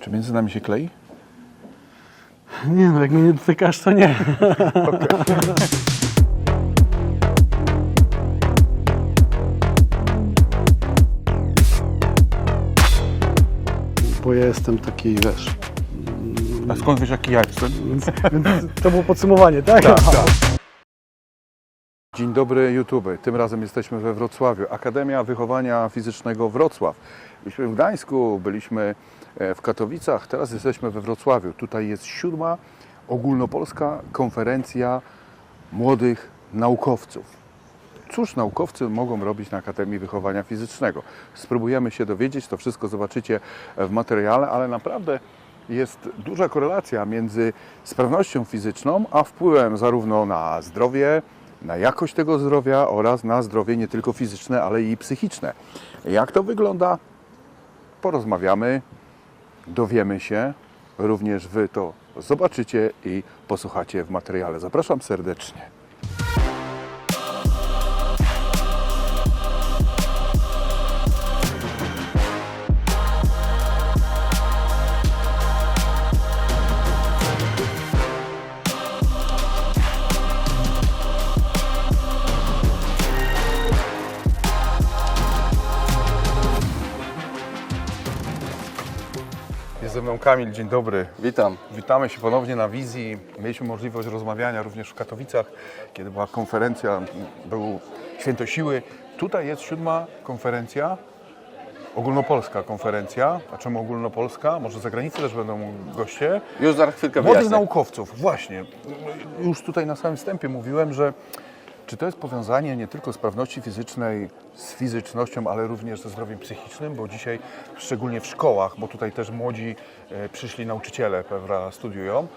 Czy między nami się klei? Nie no, jak mnie nie dotykasz, to nie. Bo ja jestem taki, wiesz, A skąd wiesz, jaki ja jestem? to było podsumowanie, tak? Dzień dobry YouTube. Tym razem jesteśmy we Wrocławiu. Akademia Wychowania Fizycznego Wrocław. Byliśmy w Gdańsku, byliśmy w Katowicach, teraz jesteśmy we Wrocławiu. Tutaj jest siódma ogólnopolska konferencja młodych naukowców. Cóż naukowcy mogą robić na Akademii Wychowania Fizycznego? Spróbujemy się dowiedzieć, to wszystko zobaczycie w materiale, ale naprawdę jest duża korelacja między sprawnością fizyczną, a wpływem zarówno na zdrowie, na jakość tego zdrowia oraz na zdrowie nie tylko fizyczne, ale i psychiczne. Jak to wygląda? Porozmawiamy, dowiemy się, również Wy to zobaczycie i posłuchacie w materiale. Zapraszam serdecznie. Kamil, dzień dobry. Witam. Witamy się ponownie na wizji. Mieliśmy możliwość rozmawiania również w Katowicach, kiedy była konferencja, był Święto Siły. Tutaj jest siódma konferencja, ogólnopolska konferencja. A czemu ogólnopolska? Może za granicą też będą goście. Już za chwilkę Młodych wyjaśnię. naukowców, właśnie. Już tutaj na samym wstępie mówiłem, że czy to jest powiązanie nie tylko sprawności fizycznej z fizycznością, ale również ze zdrowiem psychicznym, bo dzisiaj szczególnie w szkołach, bo tutaj też młodzi e, przyszli nauczyciele, prawda, studiują,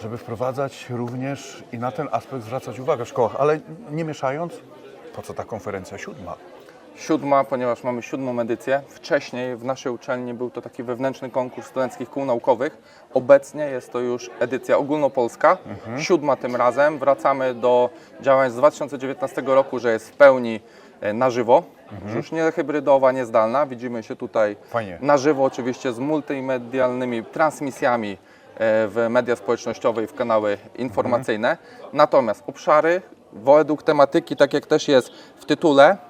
żeby wprowadzać również i na ten aspekt zwracać uwagę w szkołach, ale nie mieszając, po co ta konferencja siódma? Siódma, ponieważ mamy siódmą edycję. Wcześniej w naszej uczelni był to taki wewnętrzny konkurs studenckich kół naukowych. Obecnie jest to już edycja ogólnopolska. Siódma tym razem. Wracamy do działań z 2019 roku, że jest w pełni e, na żywo. że Już nie hybrydowa, nie zdalna. Widzimy się tutaj Fajnie. na żywo, oczywiście z multimedialnymi transmisjami e, w media społecznościowe i w kanały informacyjne. Natomiast obszary według tematyki, tak jak też jest w tytule,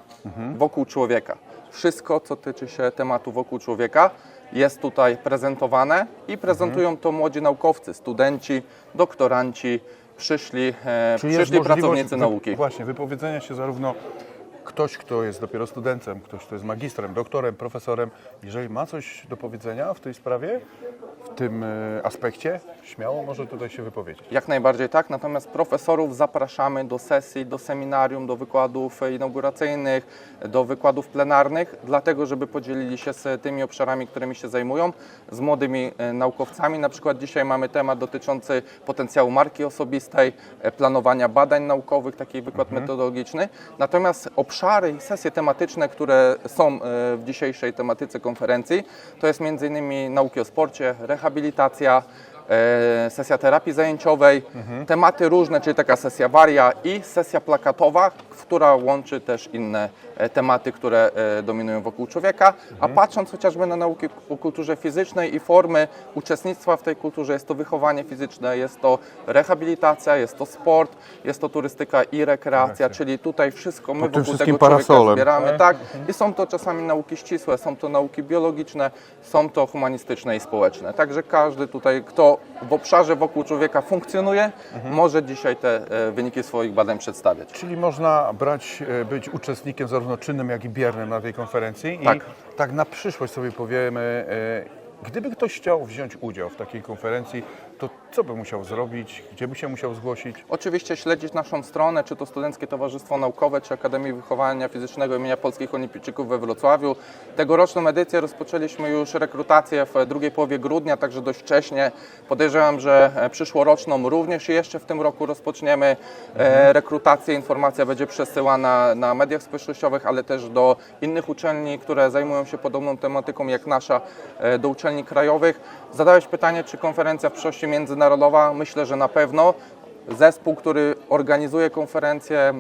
wokół człowieka. Wszystko, co tyczy się tematu wokół człowieka, jest tutaj prezentowane i prezentują to młodzi naukowcy, studenci, doktoranci, przyszli, e, przyszli pracownicy wy- nauki. Właśnie, wypowiedzenia się zarówno ktoś, kto jest dopiero studentem, ktoś, kto jest magistrem, doktorem, profesorem, jeżeli ma coś do powiedzenia w tej sprawie, w tym e, aspekcie, śmiało może tutaj się wypowiedzieć. Jak najbardziej tak, natomiast profesorów zapraszamy do sesji, do seminarium, do wykładów inauguracyjnych, do wykładów plenarnych, dlatego żeby podzielili się z tymi obszarami, którymi się zajmują, z młodymi e, naukowcami. Na przykład dzisiaj mamy temat dotyczący potencjału marki osobistej, e, planowania badań naukowych, taki wykład metodologiczny. Natomiast obszary i sesje tematyczne, które są e, w dzisiejszej tematyce konferencji, to jest m.in. nauki o sporcie, rehabilitacja, sesja terapii zajęciowej, tematy różne, czyli taka sesja waria i sesja plakatowa, która łączy też inne e, tematy, które e, dominują wokół człowieka. A patrząc chociażby na nauki o kulturze fizycznej i formy uczestnictwa w tej kulturze, jest to wychowanie fizyczne, jest to rehabilitacja, jest to sport, jest to turystyka i rekreacja, czyli tutaj wszystko my wokół wszystkim tego człowieka zbieramy. Tak, i są to czasami nauki ścisłe, są to nauki biologiczne, są to humanistyczne i społeczne. Także każdy tutaj, kto w obszarze wokół człowieka funkcjonuje, może dzisiaj te e, wyniki swoich badań przedstawiać. Czyli można brać, e, być uczestnikiem zarówno czynnym, jak i biernym na tej konferencji Tak. i tak na przyszłość sobie powiemy, e, gdyby ktoś chciał wziąć udział w takiej konferencji, to co by musiał zrobić, gdzie by się musiał zgłosić? Oczywiście śledzić naszą stronę, czy to Studenckie Towarzystwo Naukowe, czy Akademii Wychowania Fizycznego imienia Polskich Olimpijczyków we Wrocławiu. Tegoroczną edycję rozpoczęliśmy już rekrutację w drugiej połowie grudnia, także dość wcześnie. Podejrzewam, że e, przyszłoroczną również jeszcze w tym roku rozpoczniemy e, rekrutację. Informacja będzie przesyłana na mediach społecznościowych, ale też do innych uczelni, które zajmują się podobną tematyką jak nasza, e, do uczelni krajowych. Zadałeś pytanie, czy konferencja w przyszłości międzynarodowa? Myślę, że na pewno. Zespół, który organizuje konferencje, e,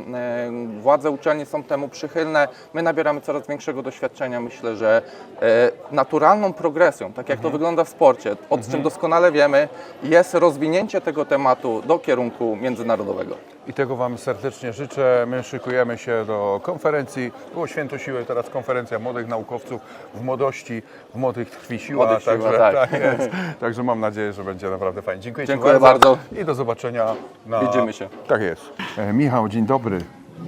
władze uczelni są temu przychylne. My nabieramy coraz większego doświadczenia. Myślę, że e, naturalną progresją, tak jak to wygląda w sporcie, od czym doskonale wiemy, jest rozwinięcie tego tematu do kierunku międzynarodowego. I tego Wam serdecznie życzę. My szykujemy się do konferencji. Było Święto Siły, teraz konferencja młodych naukowców w młodości, w młodych tkwi siła. Młodych siła, także, tak. jest. także mam nadzieję, że będzie naprawdę fajnie. Dziękuję Dziękuję bardzo. I do zobaczenia. Na... Widzimy się. Tak jest. E, Michał, dzień dobry.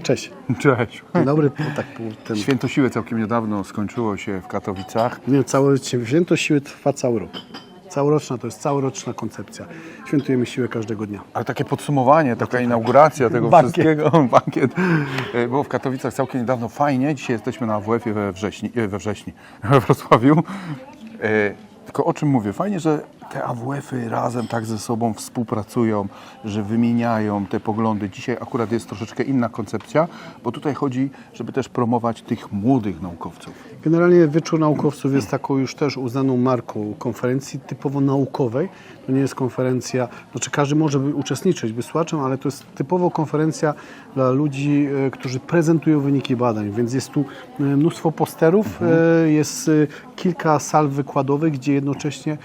Cześć. Cześć. Dzień dobry. Po, tak, po ten, Święto Siły całkiem niedawno skończyło się w Katowicach. nie, całe święto siły trwa cały rok. Całoroczna to jest całoroczna koncepcja. Świętujemy siłę każdego dnia. Ale takie podsumowanie, taka inauguracja tego Bankiet. wszystkiego, bankiet, e, było w Katowicach całkiem niedawno fajnie. Dzisiaj jesteśmy na WF-ie we wrześni, e, we wrześni, we Wrocławiu. E, Tylko o czym mówię? Fajnie, że te AWF-y razem tak ze sobą współpracują, że wymieniają te poglądy. Dzisiaj akurat jest troszeczkę inna koncepcja, bo tutaj chodzi, żeby też promować tych młodych naukowców. Generalnie Wieczór Naukowców jest taką już też uznaną marką konferencji typowo naukowej. To nie jest konferencja, znaczy każdy może uczestniczyć, być słuchaczem, ale to jest typowo konferencja dla ludzi, e, którzy prezentują wyniki badań, więc jest tu e, mnóstwo posterów, e, jest kilka sal wykładowych, gdzie jednocześnie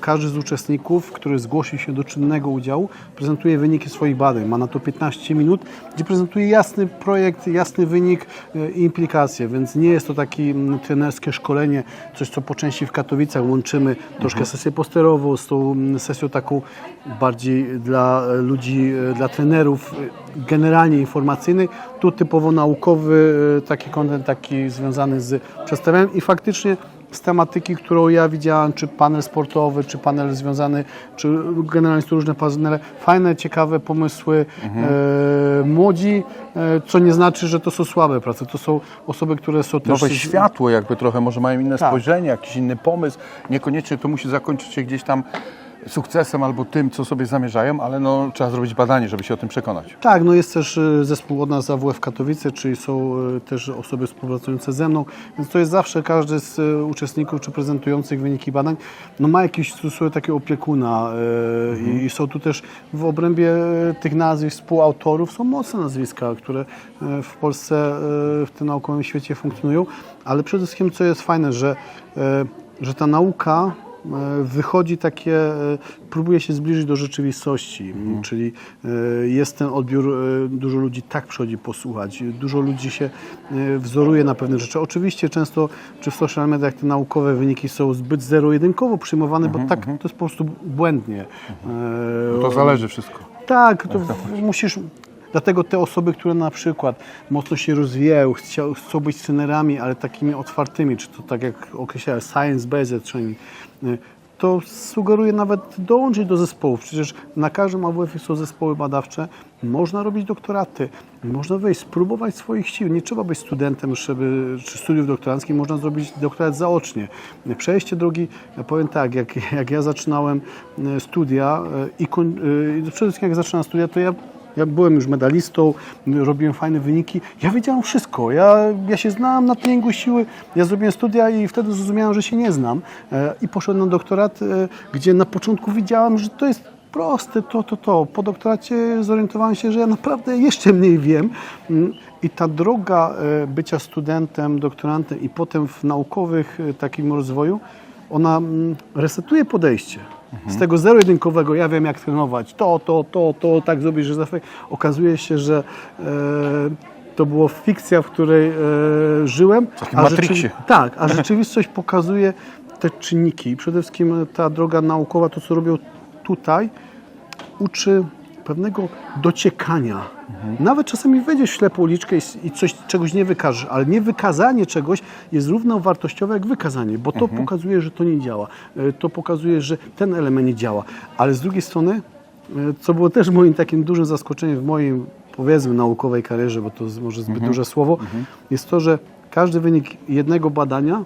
każdy z uczestników, który zgłosił się do czynnego udziału, prezentuje wyniki swoich badań. Ma na to 15 minut, gdzie prezentuje jasny projekt, jasny wynik e, i implikacje, więc nie jest to takie mm, trenerskie szkolenie, coś co po części w Katowicach łączymy troszkę sesję posterową z tą mm, sesją taką bardziej dla e, ludzi, e, dla trenerów e, generalnie informacyjnej. Tu typowo naukowy e, taki kontent taki związany z przedstawianiem i faktycznie z tematyki, którą ja widziałem, czy panel sportowy, czy panel związany, czy generalnie są różne panele, fajne, ciekawe pomysły, e, młodzi, e, co nie znaczy, że to są słabe prace, to są osoby, które są też... Nowe światło jakby trochę, może mają inne Tak. spojrzenie, jakiś inny pomysł. Niekoniecznie to musi zakończyć się gdzieś tam sukcesem albo tym, co sobie zamierzają, ale no, trzeba zrobić badanie, żeby się o tym przekonać. Tak, no jest też e, zespół od nas AWF Katowice, czyli są e, też osoby współpracujące ze mną, więc to jest zawsze każdy z e, uczestników czy prezentujących wyniki badań, no ma jakiś sobie takiego opiekuna e, i, są tu też w obrębie tych nazwisk współautorów są mocne nazwiska, które w Polsce w tym naukowym świecie funkcjonują, ale przede wszystkim co jest fajne, że, że ta nauka wychodzi takie, e, próbuje się zbliżyć do rzeczywistości, m, czyli e, jest ten odbiór, e, dużo ludzi tak przychodzi posłuchać, dużo ludzi się e, wzoruje na pewne rzeczy. Oczywiście często, czy w social mediach te naukowe wyniki są zbyt zero-jedynkowo przyjmowane, bo tak to jest po prostu błędnie. E, To zależy wszystko. tak, to w- musisz. Dlatego te osoby, które na przykład mocno się rozwijają, chciał, chcą być trenerami, ale takimi otwartymi, czy to tak jak określałem, science-based training, y, to sugeruję nawet dołączyć do zespołów. Przecież na każdym AWF są zespoły badawcze, można robić doktoraty, można wejść, spróbować swoich sił. Nie trzeba być studentem żeby, czy studiów doktoranckich, można zrobić doktorat zaocznie. Przejście drogi, ja powiem tak, jak, jak ja zaczynałem e, studia e, i przede wszystkim jak zaczynałem studia, to ja ja byłem już medalistą, robiłem fajne wyniki. Ja wiedziałem wszystko. Ja, ja się znałem na treningu siły. Ja zrobiłem studia i wtedy zrozumiałem, że się nie znam. E, I poszedłem na doktorat, e, gdzie na początku widziałem, że to jest proste, to, to, to. Po doktoracie zorientowałem się, że ja naprawdę jeszcze mniej wiem. Mm, I ta droga e, bycia studentem, doktorantem i potem w naukowych takim rozwoju, ona mm, resetuje podejście. Z tego zero-jedynkowego ja wiem jak trenować, to, to, to, to, tak zrobić, że zawsze okazuje się, że e, to było fikcja, w której e, żyłem. takim Matrixie. tak, a rzeczywistość pokazuje te czynniki. Przede wszystkim ta droga naukowa, to co robią tutaj, uczy pewnego dociekania. Nawet czasami wejdziesz w ślepą uliczkę i, coś, czegoś nie wykażesz, ale nie wykazanie czegoś jest równo wartościowe jak wykazanie, bo to pokazuje, że to nie działa. E, To pokazuje, że ten element nie działa. Ale z drugiej strony, e, co było też moim takim dużym zaskoczeniem w mojej, powiedzmy, naukowej karierze, bo to może zbyt duże słowo, jest to, że każdy wynik jednego badania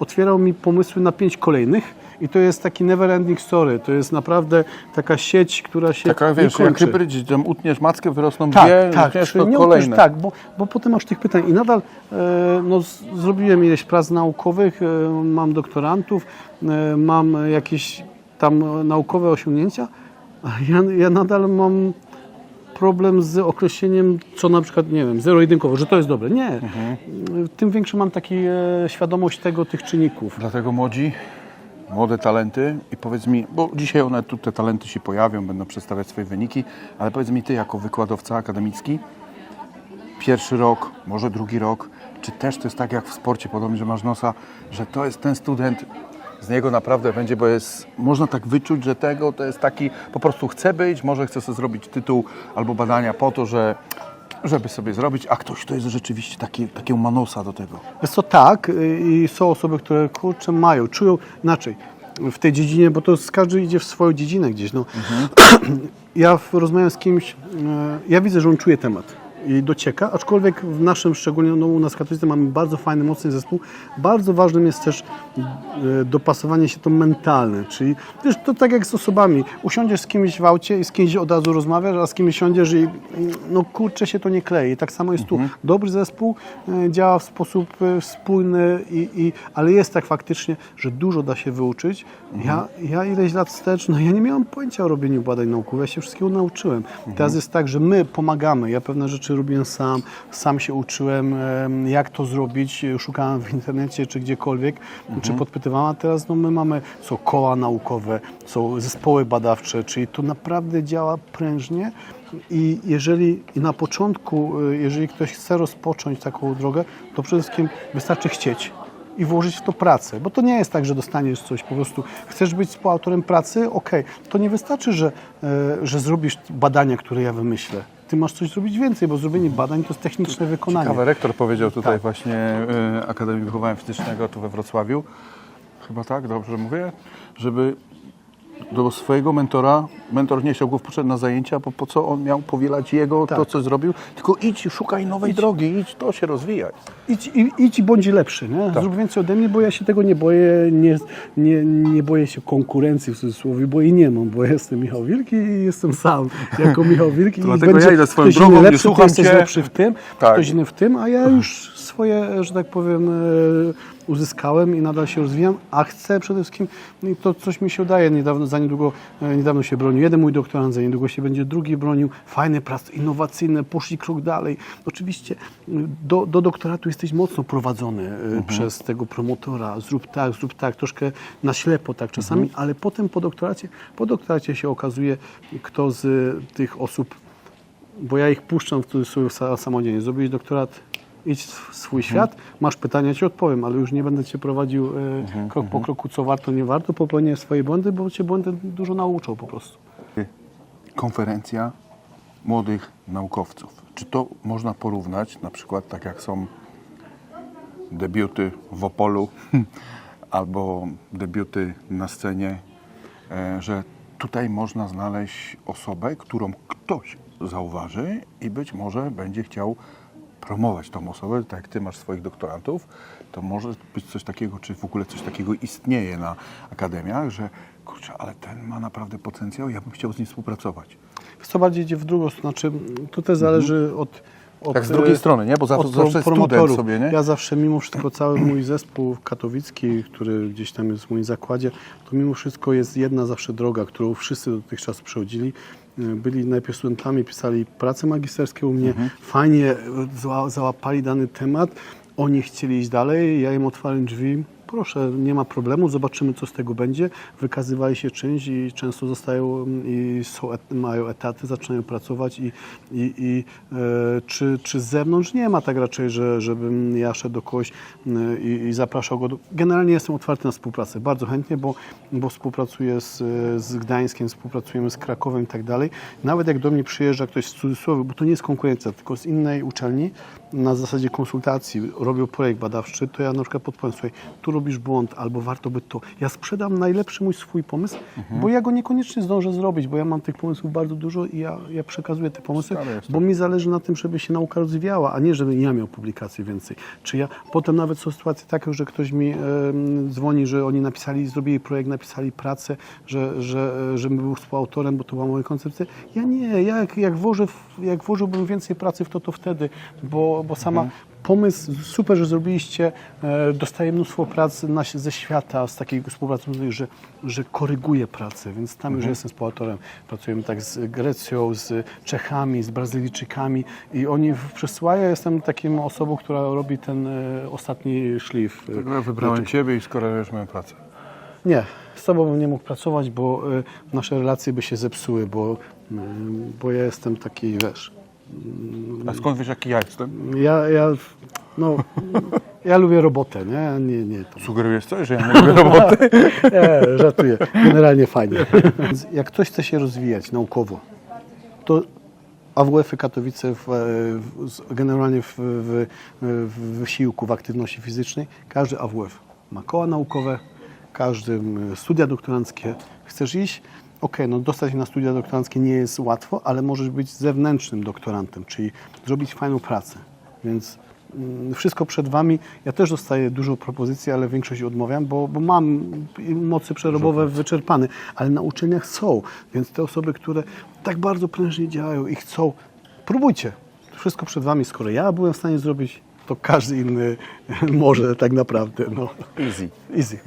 otwierał mi pomysły na pięć kolejnych i to jest taki never ending story. To jest naprawdę taka sieć, która się Taka wiesz, jak kończy. hybrydzi, tam utniesz mackę, wyrosną Tak, dwie, tak, utniesz to nie kolejne. Ukryć, tak, bo, bo potem masz tych pytań i nadal e, no, zrobiłem ileś prac naukowych, e, mam doktorantów, e, mam jakieś tam naukowe osiągnięcia, Ja, ja nadal mam problem z określeniem, co na przykład, nie wiem, zero-jedynkowo, że to jest dobre. Nie. Tym większy mam taki e, świadomość tego, tych czynników. Dlatego młodzi, młode talenty i powiedz mi, bo dzisiaj one tu te talenty się pojawią, będą przedstawiać swoje wyniki, ale powiedz mi ty jako wykładowca akademicki, pierwszy rok, może drugi rok, czy też to jest tak jak w sporcie, podobnie, że masz nosa, że to jest ten student, z niego naprawdę będzie, bo jest, można tak wyczuć, że tego to jest taki, po prostu chce być, może chce sobie zrobić tytuł albo badania po to, że żeby sobie zrobić, a ktoś to jest rzeczywiście taki, takiego manosa do tego. Jest to tak y, i są osoby, które kurczę mają, czują inaczej w tej dziedzinie, bo to każdy idzie w swoją dziedzinę gdzieś. No. ja w- rozmawiam z kimś, e, ja widzę, że on czuje temat i docieka, aczkolwiek w naszym, szczególnie no, u nas w mamy bardzo fajny, mocny zespół. Bardzo ważnym jest też e, dopasowanie się to mentalne, czyli wiesz, to tak jak z osobami. Usiądziesz z kimś w aucie i z kimś od razu rozmawiasz, a z kimś siądziesz i no kurczę się to nie klei. I tak samo jest tu. Dobry zespół e, działa w sposób e, spójny, i, i, ale jest tak faktycznie, że dużo da się wyuczyć. Ja, ja ileś lat wstecz, no ja nie miałem pojęcia o robieniu badań naukowych, ja się wszystkiego nauczyłem. Teraz jest tak, że my pomagamy. Ja pewne rzeczy robiłem sam, sam się uczyłem, em, jak to zrobić, szukałem w internecie czy gdziekolwiek, czy podpytywałem, a teraz no, my mamy, są koła naukowe, są zespoły badawcze, czyli to naprawdę działa prężnie. I jeżeli i na początku, y, jeżeli ktoś chce rozpocząć taką drogę, to przede wszystkim wystarczy chcieć i włożyć w to pracę. Bo to nie jest tak, że dostaniesz coś, po prostu chcesz być współautorem pracy, okej. To nie wystarczy, że, e, że zrobisz badania, które ja wymyślę. Ty masz coś zrobić więcej, bo zrobienie badań to jest techniczne wykonanie. Ciekawe, rektor powiedział tutaj Tak. właśnie y, Akademii Wychowania Fizycznego tu we Wrocławiu, chyba tak, dobrze mówię, żeby do swojego mentora, mentor nie chciał go wpuszczać na zajęcia, bo po co on miał powielać jego, to Tak. co zrobił, tylko idź, szukaj nowej drogi, idź, to się rozwijać. Idź, i- idź i bądź lepszy, nie? Tak. Zrób więcej ode mnie, bo ja się tego nie boję, nie, nie, nie boję się konkurencji w cudzysłowie, bo jej nie mam, bo jestem Michał Wilki i jestem sam jako Michał Wilki. i Dlatego będzie ja idę swoją drogą, nie lepszy, ty słucham lepszy w tym, Tak. ktoś inny w tym, a ja już swoje, że tak powiem, e, uzyskałem i nadal się rozwijam, a chcę przede wszystkim, i to coś mi się udaje, niedawno, za niedługo, e, niedawno się bronił jeden mój doktorant, za niedługo się będzie drugi bronił, fajne prace, innowacyjne, poszli krok dalej. Oczywiście y, do, do doktoratu jesteś mocno prowadzony y, przez tego promotora, zrób tak, zrób tak, troszkę na ślepo tak czasami, ale potem po doktoracie, po doktoracie się okazuje, kto z tych osób bo ja ich puszczam w cudzysłowie sa- samodzielnie. Zrobiłeś doktorat, idź w swój świat, masz pytania, ci odpowiem, ale już nie będę cię prowadził e, krok po kroku, co warto, nie warto, popełnię swoje błędy, bo cię błędy dużo nauczą po prostu. Konferencja młodych naukowców. Czy to można porównać, na przykład tak jak są debiuty w Opolu albo debiuty na scenie, e, że tutaj można znaleźć osobę, którą ktoś zauważy i być może będzie chciał promować tą osobę, tak jak ty masz swoich doktorantów, to może być coś takiego, czy w ogóle coś takiego istnieje na akademiach, że kurczę, ale ten ma naprawdę potencjał, ja bym chciał z nim współpracować. Co bardziej idzie w drugą stronę, znaczy też zależy od, od Tak z drugiej e, strony, nie? Bo za to od zawsze student sobie, nie? Ja zawsze, mimo wszystko, cały mój zespół katowicki, który gdzieś tam jest w moim zakładzie, to mimo wszystko jest jedna zawsze droga, którą wszyscy dotychczas przechodzili. E, Byli najpierw studentami, pisali prace magisterskie u mnie, Mhm. fajnie e, załapali dany temat, oni chcieli iść dalej, ja im otwarłem drzwi, proszę, nie ma problemu, zobaczymy, co z tego będzie. Wykazywali się czymś i często zostają mm, i są, mają etaty, zaczynają pracować i, i, i e, czy, czy z zewnątrz nie ma tak raczej, że, żebym ja szedł do kogoś mm, i, i zapraszał go. Do... Generalnie jestem otwarty na współpracę, bardzo chętnie, bo, bo współpracuję z, z Gdańskiem, współpracujemy z Krakowem i tak dalej. Nawet jak do mnie przyjeżdża ktoś z cudzysłowie, bo to nie jest konkurencja, tylko z innej uczelni, na zasadzie konsultacji robią projekt badawczy, to ja na przykład podpowiem, słuchaj, tu robisz błąd, albo warto by to. Ja sprzedam najlepszy mój swój pomysł, bo ja go niekoniecznie zdążę zrobić, bo ja mam tych pomysłów bardzo dużo i ja, ja przekazuję te pomysły, bo mi zależy na tym, żeby się nauka rozwijała, a nie, żebym ja miał publikacji więcej. Czy ja, potem nawet są sytuacje takie, że ktoś mi em, dzwoni, że oni napisali, zrobili projekt, napisali pracę, że, że, e, żebym był współautorem, bo to była moja koncepcja. Ja nie, ja jak, jak, włożę, jak włożyłbym więcej pracy w to, to wtedy, bo, bo sama pomysł super, że zrobiliście. E, Dostaję mnóstwo pracy na, ze świata, z takiej współpracy, że, że koryguje pracę, więc tam już jestem współautorem. Pracujemy tak z Grecją, z Czechami, z Brazylijczykami i oni przesyłają. Ja jestem taką osobą, która robi ten e, ostatni szlif. e, Ja wybrałem Ciebie i skorelujesz moją pracę. nie, z Tobą bym nie mógł pracować, bo y, nasze relacje by się zepsuły, bo, y, bo ja jestem taki, wiesz, A skąd wiesz, jaki ja jestem? ja, ja, no, ja lubię robotę, nie, nie, nie, to, Sugerujesz coś, że ja nie lubię roboty? nie żartuję, generalnie fajnie. Więc Jak ktoś chce się rozwijać naukowo, to AWF-y Katowice w, w, z- generalnie w, w, w wysiłku, w aktywności fizycznej, każdy AWF ma koła naukowe, każdy m, studia doktoranckie. Chcesz iść? Okej, no dostać się na studia doktoranckie nie jest łatwo, ale możesz być zewnętrznym doktorantem, czyli zrobić fajną pracę. Więc mm, wszystko przed Wami. Ja też dostaję dużo propozycji, ale większość odmawiam, bo, bo mam mocy przerobowe wyczerpane, ale na uczelniach są, więc te osoby, które tak bardzo prężnie działają i chcą, próbujcie. Wszystko przed Wami. Skoro ja byłem w stanie zrobić, to każdy inny może tak naprawdę. No. Easy. Easy.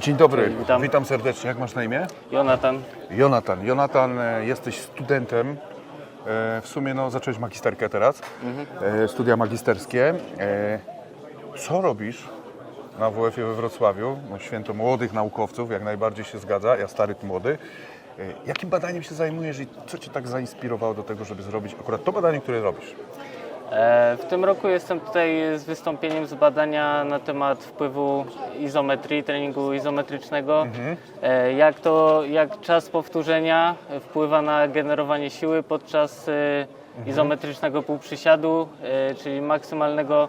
Dzień dobry, Witam. witam serdecznie. Jak masz na imię? Jonatan, Jonatan. Jonatan, e, jesteś studentem. e, W sumie no, zacząłeś magisterkę teraz, e, studia magisterskie. Co robisz na WF-ie we Wrocławiu? No, święto młodych naukowców, jak najbardziej się zgadza. Ja stary, ty młody. Jakim badaniem się zajmujesz i co Cię tak zainspirowało do tego, żeby zrobić akurat to badanie, które robisz? E, w tym roku jestem tutaj z wystąpieniem z badania na temat wpływu izometrii, treningu izometrycznego. E, Jak to, jak czas powtórzenia wpływa na generowanie siły podczas e, izometrycznego półprzysiadu, czyli maksymalnego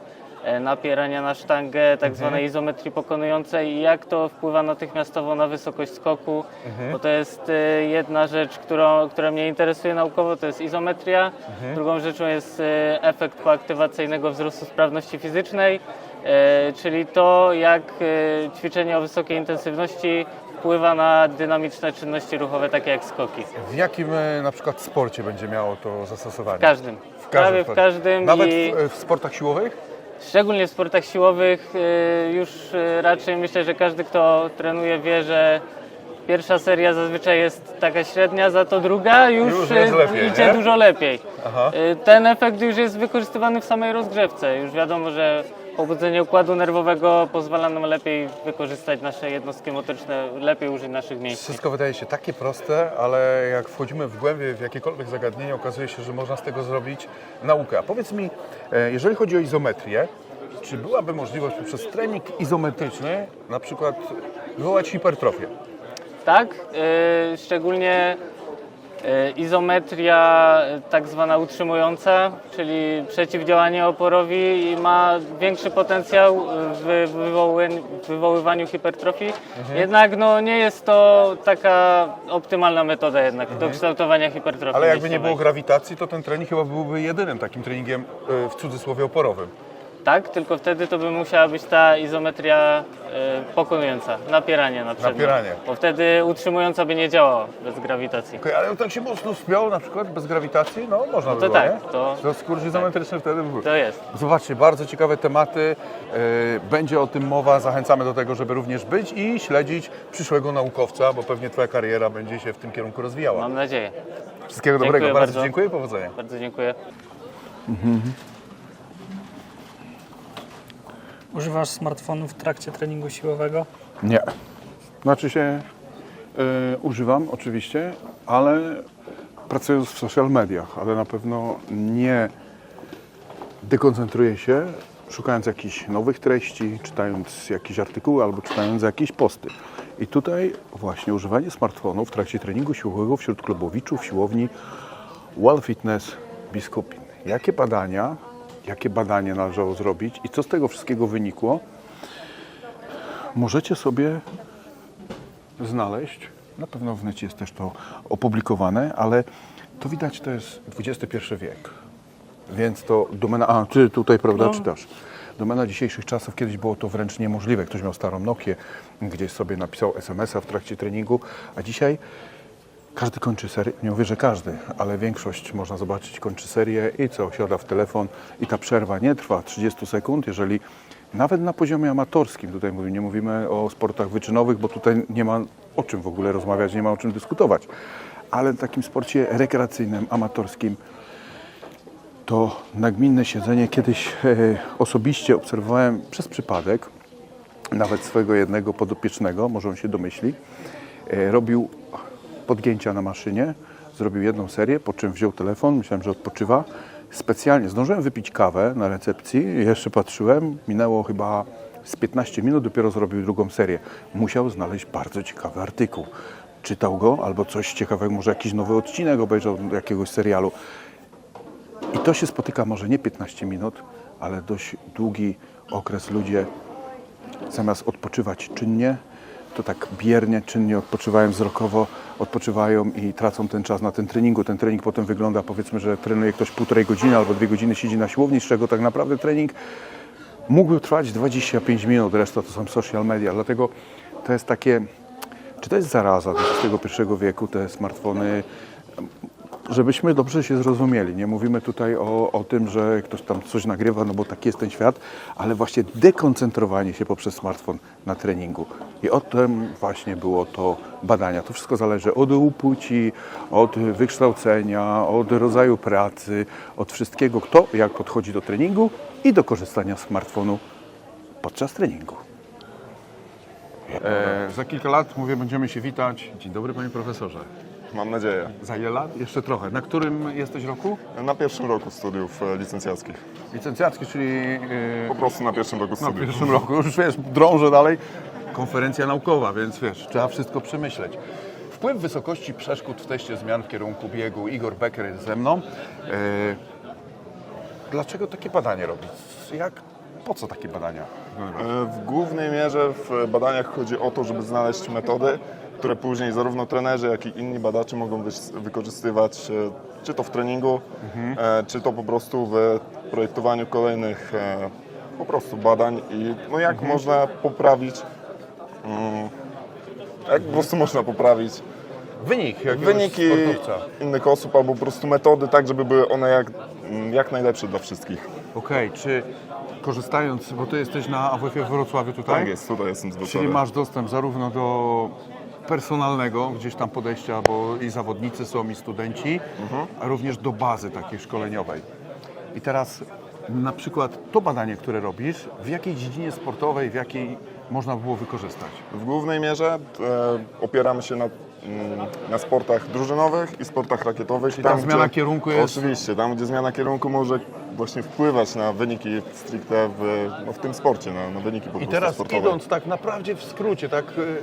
napierania na sztangę, tak zwanej izometrii pokonującej i jak to wpływa natychmiastowo na wysokość skoku, bo to jest e, jedna rzecz, którą, która mnie interesuje naukowo, to jest izometria. Drugą rzeczą jest e, efekt koaktywacyjnego wzrostu sprawności fizycznej, e, czyli to, jak e, ćwiczenie o wysokiej intensywności wpływa na dynamiczne czynności ruchowe, takie jak skoki. W jakim e, na przykład sporcie będzie miało to zastosowanie? W każdym. W Prawie w każdym Nawet i w sportach siłowych? Szczególnie w sportach siłowych y, już y, raczej myślę, że każdy kto trenuje wie, że pierwsza seria zazwyczaj jest taka średnia, za to druga już, Już y, lepiej, idzie nie? dużo lepiej. Aha. Ten efekt już jest wykorzystywany w samej rozgrzewce. Już wiadomo, że pobudzenie układu nerwowego pozwala nam lepiej wykorzystać nasze jednostki motoryczne, lepiej użyć naszych mięśni. Wszystko wydaje się takie proste, ale jak wchodzimy w głębie w jakiekolwiek zagadnienie, okazuje się, że można z tego zrobić naukę. A powiedz mi, e, jeżeli chodzi o izometrię, czy byłaby możliwość poprzez trening izometryczny na przykład wywołać hipertrofię? Tak, y, szczególnie izometria y, tak zwana utrzymująca, czyli przeciwdziałanie oporowi i ma większy potencjał w wywoły- w wywoływaniu hipertrofii. Jednak no, nie jest to taka optymalna metoda jednak do kształtowania hipertrofii. Ale jakby nie mięśniowej. było grawitacji, to ten trening chyba byłby jedynym takim treningiem e, w cudzysłowie oporowym. Tak, tylko wtedy to by musiała być ta izometria y, pokonująca, napieranie na przedmiot. Napieranie. Bo wtedy utrzymująca by nie działała bez grawitacji. Okej, ale tak się mocno spiął na przykład bez grawitacji, no można by to było, tak, nie? to- to skurs izometryczny wtedy by był. To jest. Zobaczcie, bardzo ciekawe tematy. e, Będzie o tym mowa. Zachęcamy do tego, żeby również być i śledzić przyszłego naukowca, bo pewnie Twoja kariera będzie się w tym kierunku rozwijała. Mam nadzieję. Wszystkiego Dziękuję dobrego. Bardzo bardzo. dziękuję i powodzenia. Bardzo dziękuję. Używasz smartfonu w trakcie treningu siłowego? Nie. Znaczy się e, używam oczywiście, ale pracując w social mediach, ale na pewno nie dekoncentruję się szukając jakichś nowych treści, czytając jakieś artykuły albo czytając jakieś posty. I tutaj właśnie używanie smartfonu w trakcie treningu siłowego wśród klubowiczów siłowni Wall Fitness Biskupin. Jakie badania, jakie badania należało zrobić i co z tego wszystkiego wynikło, możecie sobie znaleźć. Na pewno w necie jest też to opublikowane, ale to widać, to jest XXI wiek. Więc to domena. A, ty tutaj, prawda, czytasz. Domena dzisiejszych czasów, kiedyś było to wręcz niemożliwe. Ktoś miał starą Nokię, gdzieś sobie napisał SMS-a w trakcie treningu, a dzisiaj Każdy kończy serię, nie mówię, że każdy, ale większość można zobaczyć kończy serię i co, siada w telefon i ta przerwa nie trwa 30 sekund, jeżeli nawet na poziomie amatorskim, tutaj mówimy, nie mówimy o sportach wyczynowych, bo tutaj nie ma o czym w ogóle rozmawiać, nie ma o czym dyskutować, ale w takim sporcie rekreacyjnym, amatorskim to nagminne siedzenie. Kiedyś e, osobiście obserwowałem przez przypadek, nawet swojego jednego podopiecznego, może on się domyśli, e, robił podgięcia na maszynie, zrobił jedną serię, po czym wziął telefon, myślałem, że odpoczywa. Specjalnie zdążyłem wypić kawę na recepcji, jeszcze patrzyłem, minęło chyba z 15 minut, dopiero zrobił drugą serię. Musiał znaleźć bardzo ciekawy artykuł. Czytał go albo coś ciekawego, może jakiś nowy odcinek obejrzał jakiegoś serialu. I to się spotyka może nie 15 minut, ale dość długi okres ludzie zamiast odpoczywać czynnie, to tak biernie, czynnie odpoczywają wzrokowo, odpoczywają i tracą ten czas na ten treningu. Ten trening potem wygląda, powiedzmy, że trenuje ktoś półtorej godziny albo dwie godziny siedzi na siłowni, z czego tak naprawdę trening mógłby trwać 25 minut, reszta to są social media. Dlatego to jest takie, czy to jest zaraza XXI wieku, te smartfony, żebyśmy dobrze się zrozumieli. Nie mówimy tutaj o, o tym, że ktoś tam coś nagrywa, no bo taki jest ten świat, ale właśnie dekoncentrowanie się poprzez smartfon na treningu. I o tym właśnie było to badania. To wszystko zależy od płci, od wykształcenia, od rodzaju pracy, od wszystkiego, kto jak podchodzi do treningu i do korzystania z smartfonu podczas treningu. E, za kilka lat, mówię, będziemy się witać. Dzień dobry, panie profesorze. Mam nadzieję. Za ile lat? Jeszcze trochę. Na którym jesteś roku? Na pierwszym roku studiów e, licencjackich. Licencjacki, czyli yy, Po prostu na pierwszym roku na studiów. pierwszym roku. Już wiesz, drążę dalej. Konferencja naukowa, więc wiesz, trzeba wszystko przemyśleć. Wpływ wysokości przeszkód w teście zmian w kierunku biegu. Igor Becker jest ze mną. Yy, dlaczego takie badanie robić? Jak, po co takie badania? E, W głównej mierze w badaniach chodzi o to, żeby znaleźć metody, które później zarówno trenerzy, jak i inni badacze mogą wykorzystywać, e, czy to w treningu, e, czy to po prostu w projektowaniu kolejnych e, po prostu badań i no jak można poprawić, mm, jak po prostu można poprawić Wynik wyniki sportowca. innych osób albo po prostu metody, tak żeby były one jak, jak najlepsze dla wszystkich. Okej, czy korzystając, bo ty jesteś na AWF w Wrocławiu tutaj? Tak jest, tutaj jestem z Czyli Wrocławia. masz dostęp zarówno do personalnego, gdzieś tam podejścia, bo i zawodnicy są, i studenci, a również do bazy takiej szkoleniowej. I teraz na przykład to badanie, które robisz, w jakiej dziedzinie sportowej, w jakiej można było wykorzystać? W głównej mierze e, opieramy się na, mm, na sportach drużynowych i sportach rakietowych. Czyli tam zmiana kierunku jest- Oczywiście, tam gdzie zmiana kierunku może właśnie wpływać na wyniki stricte w, no, w tym sporcie, na, na wyniki po I prostu teraz sportowe. idąc tak naprawdę w skrócie, tak y,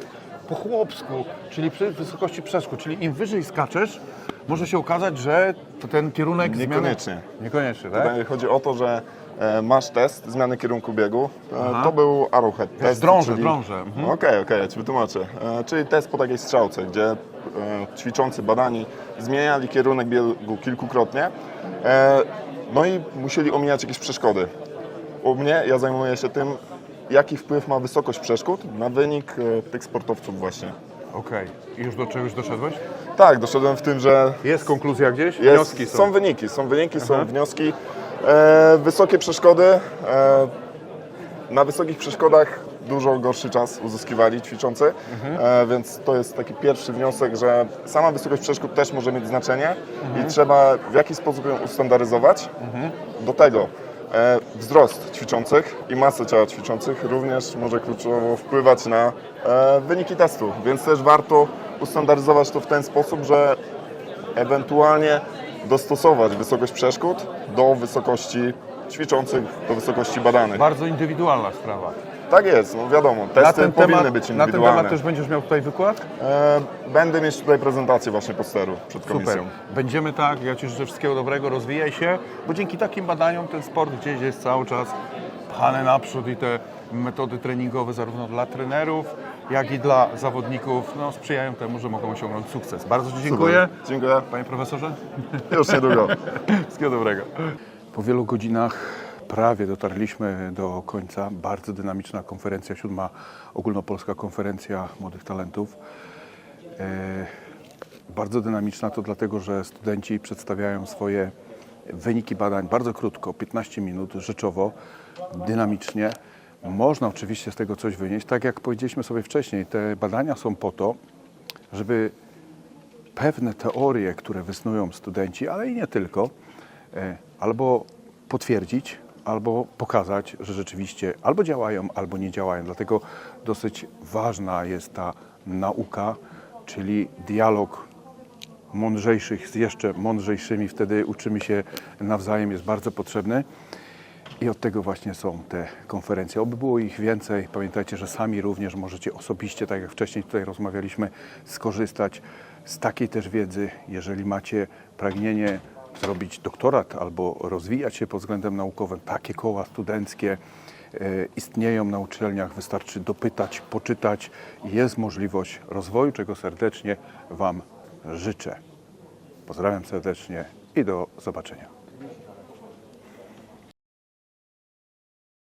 po chłopsku, czyli przy wysokości przeszkód, czyli im wyżej skaczesz, może się okazać, że to ten kierunek Niekoniecznie. zmiany... Niekoniecznie. tak? Tutaj chodzi o to, że e, masz test zmiany kierunku biegu. E, to był Arrowhead test. drążę, czyli... drążę. Mhm. Okej, okej, ja Ci wytłumaczę. E, czyli test po takiej strzałce, gdzie ćwiczący badani zmieniali kierunek biegu kilkukrotnie. No i musieli omijać jakieś przeszkody. U mnie, ja zajmuję się tym, jaki wpływ ma wysokość przeszkód na wynik e, tych sportowców właśnie. Okej. I już do czegoś doszedłeś? Tak, doszedłem w tym, że Jest konkluzja gdzieś? jest, Wnioski są. są wyniki, są wyniki, są wnioski. E, wysokie przeszkody. E, na wysokich przeszkodach dużo gorszy czas uzyskiwali ćwiczący, e, więc to jest taki pierwszy wniosek, że sama wysokość przeszkód też może mieć znaczenie i trzeba w jakiś sposób ją ustandaryzować. Do tego wzrost ćwiczących i masę ciała ćwiczących również może kluczowo wpływać na e, wyniki testu, więc też warto ustandaryzować to w ten sposób, że ewentualnie dostosować wysokość przeszkód do wysokości ćwiczących, do wysokości badanych. Bardzo indywidualna sprawa. Tak jest, no wiadomo, testy powinny być na ten indywidualne. temat też będziesz miał tutaj wykład? E, będę mieć tutaj prezentację właśnie posteru przed komisją. Super. Będziemy tak, ja Ci życzę wszystkiego dobrego, rozwijaj się, bo dzięki takim badaniom ten sport gdzieś jest cały czas pchany naprzód i te metody treningowe zarówno dla trenerów, jak i dla zawodników no, sprzyjają temu, że mogą osiągnąć sukces. Bardzo Ci dziękuję. Super. Dziękuję. Panie profesorze? Już niedługo. Wszystkiego dobrego. Po wielu godzinach prawie dotarliśmy do końca. Bardzo dynamiczna konferencja, siódma ogólnopolska konferencja młodych talentów. E, Bardzo dynamiczna to dlatego, że studenci przedstawiają swoje wyniki badań bardzo krótko, 15 minut, rzeczowo, dynamicznie. Można oczywiście z tego coś wynieść. Tak jak powiedzieliśmy sobie wcześniej, te badania są po to, żeby pewne teorie, które wysnują studenci, ale i nie tylko, e, albo potwierdzić, albo pokazać, że rzeczywiście albo działają, albo nie działają. Dlatego dosyć ważna jest ta nauka, czyli dialog mądrzejszych z jeszcze mądrzejszymi, wtedy uczymy się nawzajem, jest bardzo potrzebny. I od tego właśnie są te konferencje. Oby było ich więcej. Pamiętajcie, że sami również możecie osobiście, tak jak wcześniej tutaj rozmawialiśmy, skorzystać z takiej też wiedzy. Jeżeli macie pragnienie zrobić doktorat albo rozwijać się pod względem naukowym, takie koła studenckie e, istnieją na uczelniach. Wystarczy dopytać, poczytać. Jest możliwość rozwoju, czego serdecznie Wam życzę. Pozdrawiam serdecznie i do zobaczenia.